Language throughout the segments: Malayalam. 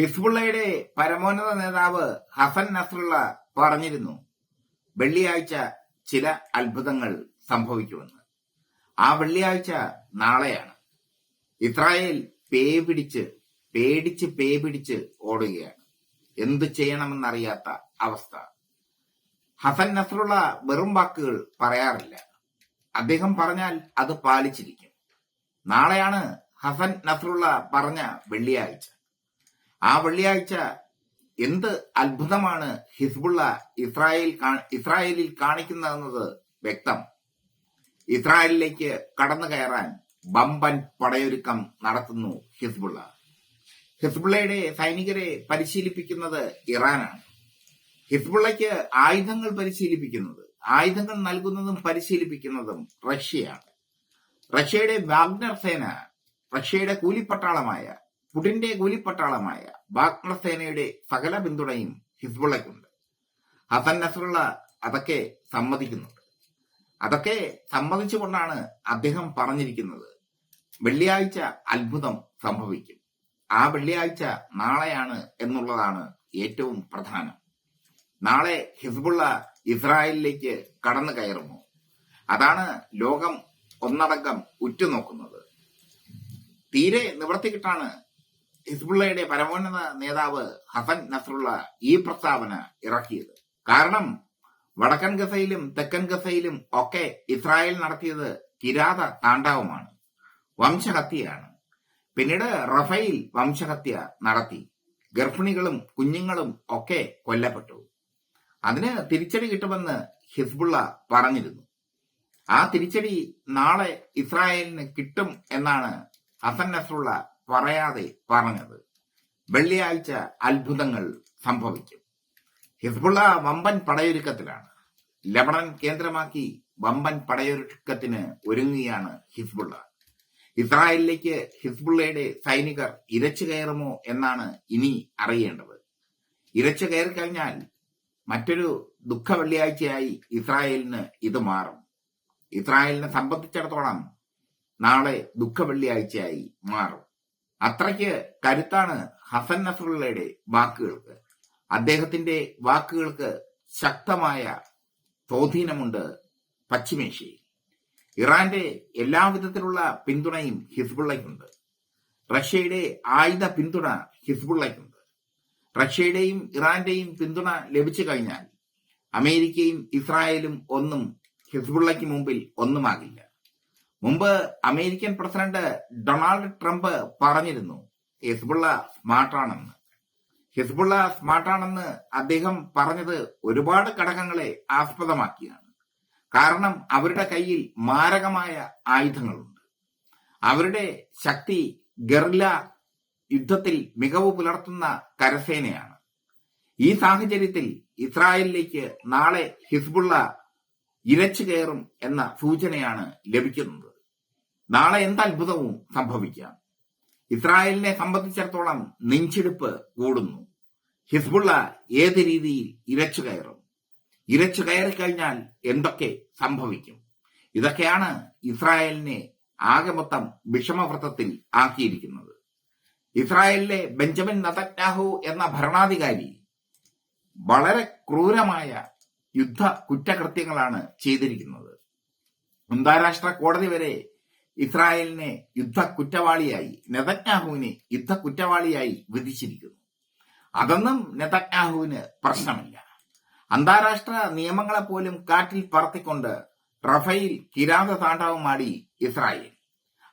ഹിസ്ബുള്ളയുടെ പരമോന്നത നേതാവ് ഹസൻ നസ്രുള്ള പറഞ്ഞിരുന്നു വെള്ളിയാഴ്ച ചില അത്ഭുതങ്ങൾ സംഭവിക്കുമെന്ന്. ആ വെള്ളിയാഴ്ച നാളെയാണ്. ഇസ്രായേൽ പേ പിടിച്ച് പേടിച്ച് പേ പിടിച്ച് ഓടുകയാണ്. എന്തു ചെയ്യണമെന്നറിയാത്ത അവസ്ഥ. ഹസൻ നസ്രുള്ള വെറും വാക്കുകൾ പറയാറില്ല. അദ്ദേഹം പറഞ്ഞാൽ അത് പാലിച്ചിരിക്കും. നാളെയാണ് ഹസൻ നസ്രുള്ള പറഞ്ഞ വെള്ളിയാഴ്ച. ആ വെള്ളിയാഴ്ച എന്ത് അത്ഭുതമാണ് ഹിസ്ബുള്ള ഇസ്രായേൽ ഇസ്രായേലിൽ കാണിക്കുന്നതെന്നത് വ്യക്തം. ഇസ്രായേലിലേക്ക് കടന്നു കയറാൻ ബമ്പൻ പടയൊരുക്കം നടത്തുന്നു ഹിസ്ബുള്ള. ഹിസ്ബുള്ളയുടെ സൈനികരെ പരിശീലിപ്പിക്കുന്നത് ഇറാനാണ്. ഹിസ്ബുള്ളയ്ക്ക് ആയുധങ്ങൾ പരിശീലിപ്പിക്കുന്നത് ആയുധങ്ങൾ നൽകുന്നതും പരിശീലിപ്പിക്കുന്നതും റഷ്യയാണ്. റഷ്യയുടെ വാഗ്നർ സേന റഷ്യയുടെ കൂലിപ്പട്ടാളമായ പുടിന്റെ കൂലിപ്പട്ടാളമായ വാഗ്നർ സേനയുടെ സകല പിന്തുണയും ഹിസ്ബുള്ളയ്ക്കുണ്ട്. ഹസൻ നസറുള്ള അതൊക്കെ സമ്മതിക്കുന്നുണ്ട്. അതൊക്കെ സമ്മതിച്ചുകൊണ്ടാണ് അദ്ദേഹം പറഞ്ഞിരിക്കുന്നത് വെള്ളിയാഴ്ച അത്ഭുതം സംഭവിക്കും. ആ വെള്ളിയാഴ്ച നാളെയാണ് എന്നുള്ളതാണ് ഏറ്റവും പ്രധാനം. നാളെ ഹിസ്ബുള്ള ഇസ്രായേലിലേക്ക് കടന്നു കയറുമോ അതാണ് ലോകം ഒന്നടങ്കം ഉറ്റുനോക്കുന്നത്. തീരെ നിവർത്തിക്കിട്ടാണ് ഹിസ്ബുള്ളയുടെ പരമോന്നത നേതാവ് ഹസൻ നസറുള്ള ഈ പ്രസ്താവന ഇറക്കിയത്. കാരണം വടക്കൻ ഗസയിലും തെക്കൻ ഗസയിലും ഒക്കെ ഇസ്രായേൽ നടത്തിയത് കിരാത താണ്ഡവമാണ് വംശഹത്യയാണ്. പിന്നീട് റഫയിൽ വംശഹത്യ നടത്തി. ഗർഭിണികളും കുഞ്ഞുങ്ങളും ഒക്കെ കൊല്ലപ്പെട്ടു. അതിന് തിരിച്ചടി കിട്ടുമെന്ന് ഹിസ്ബുള്ള പറഞ്ഞിരുന്നു. ആ തിരിച്ചടി നാളെ ഇസ്രായേലിന് കിട്ടും എന്നാണ് ഹസൻ നസ്രുള്ള പറയാതെ പറഞ്ഞത്. വെള്ളിയാഴ്ച അത്ഭുതങ്ങൾ സംഭവിക്കും. ഹിസ്ബുള്ള വമ്പൻ പടയൊരുക്കത്തിലാണ്. ലബണൻ കേന്ദ്രമാക്കി വമ്പൻ പടയൊരുക്കത്തിന് ഒരുങ്ങുകയാണ് ഹിസ്ബുള്ള. ഇസ്രായേലിലേക്ക് ഹിസ്ബുള്ളയുടെ സൈനികർ ഇരച്ചു കയറുമോ എന്നാണ് ഇനി അറിയേണ്ടത്. ഇരച്ചു കയറി കഴിഞ്ഞാൽ മറ്റൊരു ദുഃഖ വെള്ളിയാഴ്ചയായി ഇസ്രായേലിന് ഇത് മാറും. ഇസ്രായേലിനെ സംബന്ധിച്ചിടത്തോളം നാളെ ദുഃഖ വെള്ളിയാഴ്ചയായി മാറും. അത്രയ്ക്ക് കരുത്താണ് ഹസൻ നസറുള്ളയുടെ വാക്കുകൾക്ക്. അദ്ദേഹത്തിന്റെ വാക്കുകൾക്ക് ശക്തമായ സ്വാധീനമുണ്ട് പശ്ചിമേഷ്യയിൽ. ഇറാന്റെ എല്ലാവിധത്തിലുള്ള പിന്തുണയും ഹിസ്ബുള്ളയ്ക്കുണ്ട്. റഷ്യയുടെ ആയുധ പിന്തുണ ഹിസ്ബുള്ളയ്ക്കുണ്ട്. റഷ്യയുടെയും ഇറാന്റെയും പിന്തുണ ലഭിച്ചു കഴിഞ്ഞാൽ അമേരിക്കയും ഇസ്രായേലും ഒന്നും ഹിസ്ബുള്ളയ്ക്ക് മുമ്പിൽ ഒന്നുമാകില്ല. മുമ്പ് അമേരിക്കൻ പ്രസിഡന്റ് ഡൊണാൾഡ് ട്രംപ് പറഞ്ഞിരുന്നു ഹിസ്ബുള്ള സ്മാർട്ടാണെന്ന്. ഹിസ്ബുള്ള സ്മാർട്ടാണെന്ന് അദ്ദേഹം പറഞ്ഞത് ഒരുപാട് ഘടകങ്ങളെ ആസ്പദമാക്കിയാണ്. കാരണം അവരുടെ കയ്യിൽ മാരകമായ ആയുധങ്ങളുണ്ട്. അവരുടെ ശക്തി ഗറില്ല യുദ്ധത്തിൽ മികവ് പുലർത്തുന്ന കരസേനയാണ്. ഈ സാഹചര്യത്തിൽ ഇസ്രായേലിലേക്ക് നാളെ ഹിസ്ബുള്ള ഇരച്ചു കയറും എന്ന സൂചനയാണ് ലഭിക്കുന്നത്. നാളെ എന്ത് അത്ഭുതവും സംഭവിക്കാം. ഇസ്രായേലിനെ സംബന്ധിച്ചിടത്തോളം നെഞ്ചെടുപ്പ് കൂടുന്നു. ഹിസ്ബുള്ള ഏത് രീതിയിൽ ഇരച്ചു കയറും? ഇരച്ചു കയറിക്കഴിഞ്ഞാൽ എന്തൊക്കെ സംഭവിക്കും? ഇതൊക്കെയാണ് ഇസ്രായേലിനെ ആകെ മൊത്തം വിഷമവൃത്തത്തിൽ ആക്കിയിരിക്കുന്നത്. ഇസ്രായേലിലെ ബെഞ്ചമിൻ നതന്യാഹു എന്ന ഭരണാധികാരി വളരെ ക്രൂരമായ യുദ്ധ കുറ്റകൃത്യങ്ങളാണ് ചെയ്തിരിക്കുന്നത്. അന്താരാഷ്ട്ര കോടതി വരെ ഇസ്രായേലിനെ യുദ്ധ കുറ്റവാളിയായി നെതന്യാഹുവിനെ യുദ്ധ കുറ്റവാളിയായി വിധിച്ചിരിക്കുന്നു. അതൊന്നും നെതന്യാഹുവിന് പ്രശ്നമില്ല. അന്താരാഷ്ട്ര നിയമങ്ങളെ പോലും കാറ്റിൽ പറത്തിക്കൊണ്ട് റഫയിൽ കിരാത താണ്ഡവമാടി ഇസ്രായേൽ.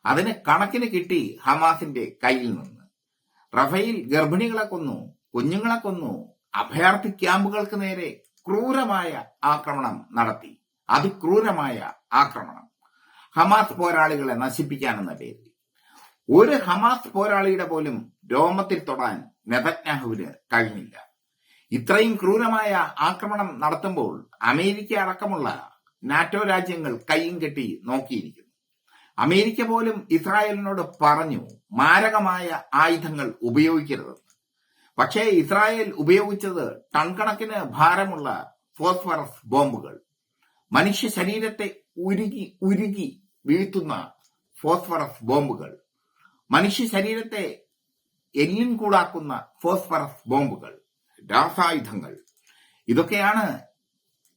അതിന് കണക്കിന് കിട്ടി ഹമാസിന്റെ കയ്യിൽ നിന്ന്. റഫയിൽ ഗർഭിണികളെ കൊന്നു കുഞ്ഞുങ്ങളെ കൊന്നു അഭയാർത്ഥി ക്യാമ്പുകൾക്ക് നേരെ ക്രൂരമായ ആക്രമണം നടത്തി. അതിക്രൂരമായ ആക്രമണം. ഹമാസ് പോരാളികളെ നശിപ്പിക്കാനെന്ന പേരിൽ. ഒരു ഹമാസ് പോരാളിയുടെ പോലും രോമത്തിൽ തൊടാൻ നെതന്യാഹുവിന് കഴിഞ്ഞില്ല. ഇത്രയും ക്രൂരമായ ആക്രമണം നടത്തുമ്പോൾ അമേരിക്ക അടക്കമുള്ള നാറ്റോ രാജ്യങ്ങൾ കൈയും കെട്ടി നോക്കിയിരിക്കുന്നു. അമേരിക്ക പോലും ഇസ്രായേലിനോട് പറഞ്ഞു മാരകമായ ആയുധങ്ങൾ ഉപയോഗിക്കരുതെന്ന്. പക്ഷേ ഇസ്രായേൽ ഉപയോഗിച്ചത് ടൺ കണക്കിന് ഭാരമുള്ള ഫോസ്ഫറസ് ബോംബുകൾ. മനുഷ്യ ശരീരത്തെ ഉരുകി ഉരുകി വീഴ്ത്തുന്ന ഫോസ്ഫറസ് ബോംബുകൾ. മനുഷ്യ ശരീരത്തെ എല്ലിൻ കൂടാക്കുന്ന ഫോസ്ഫറസ് ബോംബുകൾ രാസായുധങ്ങൾ. ഇതൊക്കെയാണ്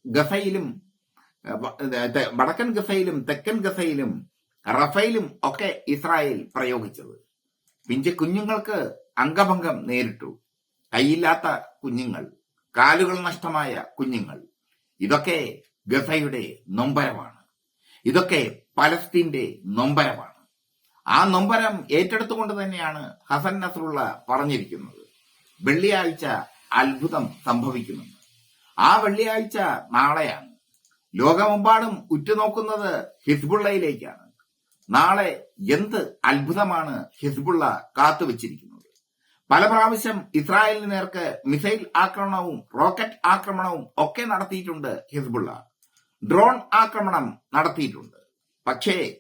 ഗസയിലും വടക്കൻ ഗസയിലും തെക്കൻ ഗസയിലും റഫയിലും ഒക്കെ ഇസ്രായേൽ പ്രയോഗിച്ചത്. പിഞ്ച് കുഞ്ഞുങ്ങൾക്ക് അംഗഭംഗം നേരിട്ടു. കൈയില്ലാത്ത കുഞ്ഞുങ്ങൾ കാലുകൾ നഷ്ടമായ കുഞ്ഞുങ്ങൾ. ഇതൊക്കെ ഗസയുടെ നൊമ്പരമാണ്. ഇതൊക്കെ പലസ്തീന്റെ നൊമ്പരമാണ്. ആ നൊമ്പരം ഏറ്റെടുത്തുകൊണ്ട് തന്നെയാണ് ഹസൻ നസറുള്ള പറഞ്ഞിരിക്കുന്നത്. വെള്ളിയാഴ്ച അത്ഭുതം സംഭവിക്കുമെന്ന്. ആ വെള്ളിയാഴ്ച നാളെയാണ്. ലോകമെമ്പാടും ഉറ്റുനോക്കുന്നത് ഹിസ്ബുള്ളയിലേക്കാണ്. നാളെ എന്ത് അത്ഭുതമാണ് ഹിസ്ബുള്ള കാത്തുവച്ചിരിക്കുന്നത്. പല പ്രാവശ്യം ഇസ്രായേലിന് നേർക്ക് മിസൈൽ ആക്രമണവും റോക്കറ്റ് ആക്രമണവും ഒക്കെ നടത്തിയിട്ടുണ്ട് ഹിസ്ബുള്ള. ഡ്രോൺ ആക്രമണം നടത്തിയിട്ടുണ്ട്. പക്ഷേ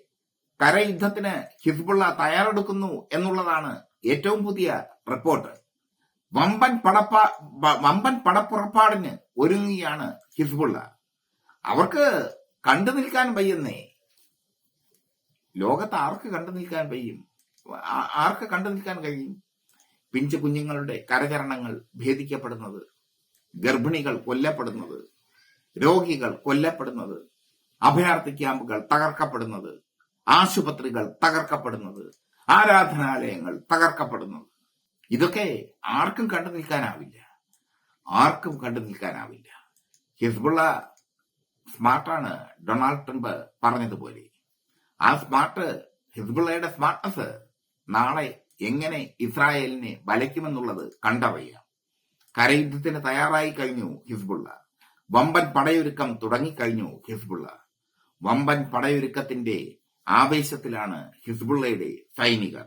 കരയുദ്ധത്തിന് ഹിസ്ബുള്ള തയ്യാറെടുക്കുന്നു എന്നുള്ളതാണ് ഏറ്റവും പുതിയ റിപ്പോർട്ട്. വമ്പൻ പടപ്പ വമ്പൻ പടപ്പുറപ്പാടിന് ഒരുങ്ങുകയാണ് ഹിസ്ബുള്ള അവർക്ക് കണ്ടു നിൽക്കാൻ വയ്യുന്നേ. ലോകത്ത് ആർക്ക് കണ്ടു നിൽക്കാൻ വയ്യും? ആർക്ക് കണ്ടു നിൽക്കാൻ കഴിയും? പിഞ്ചു കുഞ്ഞുങ്ങളുടെ കരചരണങ്ങൾ ഭേദിക്കപ്പെടുന്നത് ഗർഭിണികൾ കൊല്ലപ്പെടുന്നത് രോഗികൾ കൊല്ലപ്പെടുന്നത് അഭയാർത്ഥി ക്യാമ്പുകൾ തകർക്കപ്പെടുന്നത് ആശുപത്രികൾ തകർക്കപ്പെടുന്നത് ആരാധനാലയങ്ങൾ തകർക്കപ്പെടുന്നത്. ഇതൊക്കെ ആർക്കും കണ്ടു നിൽക്കാനാവില്ല. ആർക്കും കണ്ടു നിൽക്കാനാവില്ല. ഹിസ്ബുള്ള സ്മാർട്ടാണ് ഡൊണാൾഡ് ട്രംപ് പറഞ്ഞതുപോലെ. ആ സ്മാർട്ട് ഹിസ്ബുള്ളയുടെ സ്മാർട്ട്നസ് നാളെ എങ്ങനെ ഇസ്രായേലിനെ വലയ്ക്കുമെന്നുള്ളത് കണ്ടറിയാം. കരയുദ്ധത്തിന് തയ്യാറായി കഴിഞ്ഞു ഹിസ്ബുള്ള. വമ്പൻ പടയൊരുക്കം തുടങ്ങിക്കഴിഞ്ഞു ഹിസ്ബുള്ള. വമ്പൻ പടയൊരുക്കത്തിന്റെ ആവേശത്തിലാണ് ഹിസ്ബുള്ളയുടെ സൈനികർ.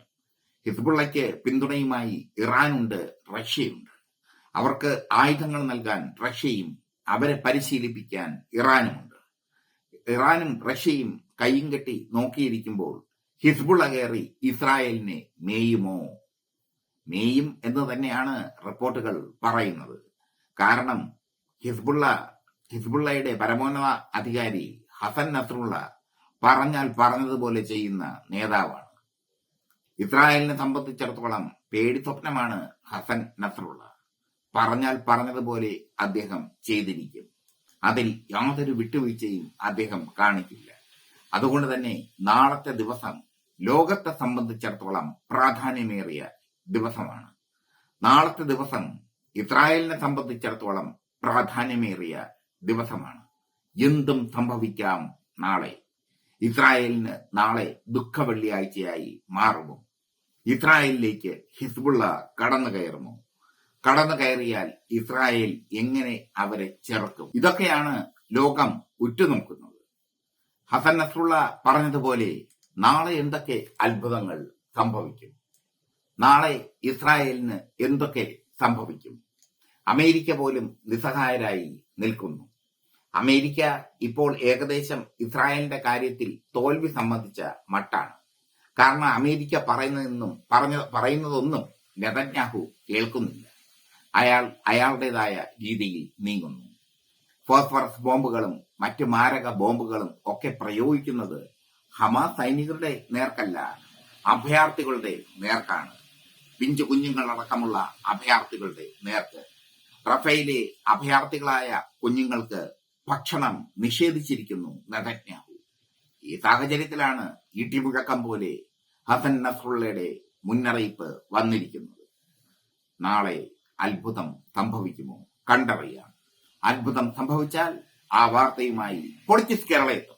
ഹിസ്ബുള്ളയ്ക്ക് പിന്തുണയുമായി ഇറാനുണ്ട് റഷ്യയുണ്ട്. അവർക്ക് ആയുധങ്ങൾ നൽകാൻ റഷ്യയും അവരെ പരിശീലിപ്പിക്കാൻ ഇറാനുമുണ്ട്. ഇറാനും റഷ്യയും കൈയും കെട്ടി നോക്കിയിരിക്കുമ്പോൾ ഹിസ്ബുള്ള കയറി ഇസ്രായേലിനെ മേയുമോ? മേയും എന്ന് തന്നെയാണ് റിപ്പോർട്ടുകൾ പറയുന്നത്. കാരണം ഹിസ്ബുള്ള ഹിസ്ബുള്ളയുടെ പരമോന്നത അധികാരി ഹസൻ നസ്രുള്ള പറഞ്ഞാൽ പറഞ്ഞതുപോലെ ചെയ്യുന്ന നേതാവാണ്. ഇസ്രായേലിനെ സംബന്ധിച്ചിടത്തോളം പേടി സ്വപ്നമാണ് ഹസൻ നസ്രുള്ള പറഞ്ഞാൽ പറഞ്ഞതുപോലെ അദ്ദേഹം ചെയ്തിരിക്കും. അതിൽ യാതൊരു വിട്ടുവീഴ്ചയും അദ്ദേഹം കാണിക്കില്ല. അതുകൊണ്ട് തന്നെ നാളത്തെ ദിവസം ലോകത്തെ സംബന്ധിച്ചിടത്തോളം പ്രാധാന്യമേറിയ ദിവസമാണ്. നാളത്തെ ദിവസം ഇസ്രായേലിനെ സംബന്ധിച്ചിടത്തോളം പ്രാധാന്യമേറിയ ദിവസമാണ്. എന്തും സംഭവിക്കാം നാളെ. ഇസ്രായേലിന് നാളെ ദുഃഖ വെള്ളിയാഴ്ചയായി മാറുമോ ഇസ്രായേലിലേക്ക് ഹിസ്ബുള്ള കടന്നു കയറുമോ കടന്നു കയറിയാൽ ഇസ്രായേൽ എങ്ങനെ അവരെ ചെറുക്കും? ഇതൊക്കെയാണ് ലോകം ഉറ്റുനോക്കുന്നത്. ഹസൻ നസ്രുള്ള പറഞ്ഞതുപോലെ നാളെ എന്തൊക്കെ അത്ഭുതങ്ങൾ സംഭവിക്കും? നാളെ ഇസ്രായേലിന് എന്തൊക്കെ സംഭവിക്കും? അമേരിക്ക പോലും നിസ്സഹായരായി നിൽക്കുന്നു. അമേരിക്ക ഇപ്പോൾ ഏകദേശം ഇസ്രായേലിന്റെ കാര്യത്തിൽ തോൽവി സംബന്ധിച്ച മട്ടാണ്. കാരണം അമേരിക്ക പറയുന്നതെന്നും പറഞ്ഞ പറയുന്നതൊന്നും നെതന്യാഹു കേൾക്കുന്നില്ല. അയാൾ അയാളുടേതായ രീതിയിൽ നീങ്ങുന്നു. ഫോസ്ഫറസ് ബോംബുകളും മറ്റ് മാരക ബോംബുകളും ഒക്കെ പ്രയോഗിക്കുന്നത് ഹമാ സൈനികരുടെ നേർക്കല്ല അഭയാർത്ഥികളുടെ നേർക്കാണ്. പിഞ്ചു കുഞ്ഞുങ്ങളടക്കമുള്ള അഭയാർത്ഥികളുടെ നേർക്ക്. റഫേലെ അഭയാർത്ഥികളായ കുഞ്ഞുങ്ങൾക്ക് ഭക്ഷണം നിഷേധിച്ചിരിക്കുന്നു നെതന്യാഹു ഈ സാഹചര്യത്തിലാണ് ഇടിമുഴക്കം പോലെ ഹസൻ നസ്രുള്ളയുടെ മുന്നറിയിപ്പ് വന്നിരിക്കുന്നത്. നാളെ അത്ഭുതം സംഭവിക്കുമോ? കണ്ടറിയാം. അത്ഭുതം സംഭവിച്ചാൽ ആ വാർത്തയുമായി പൊളിറ്റിക്സ് കേരള എത്തും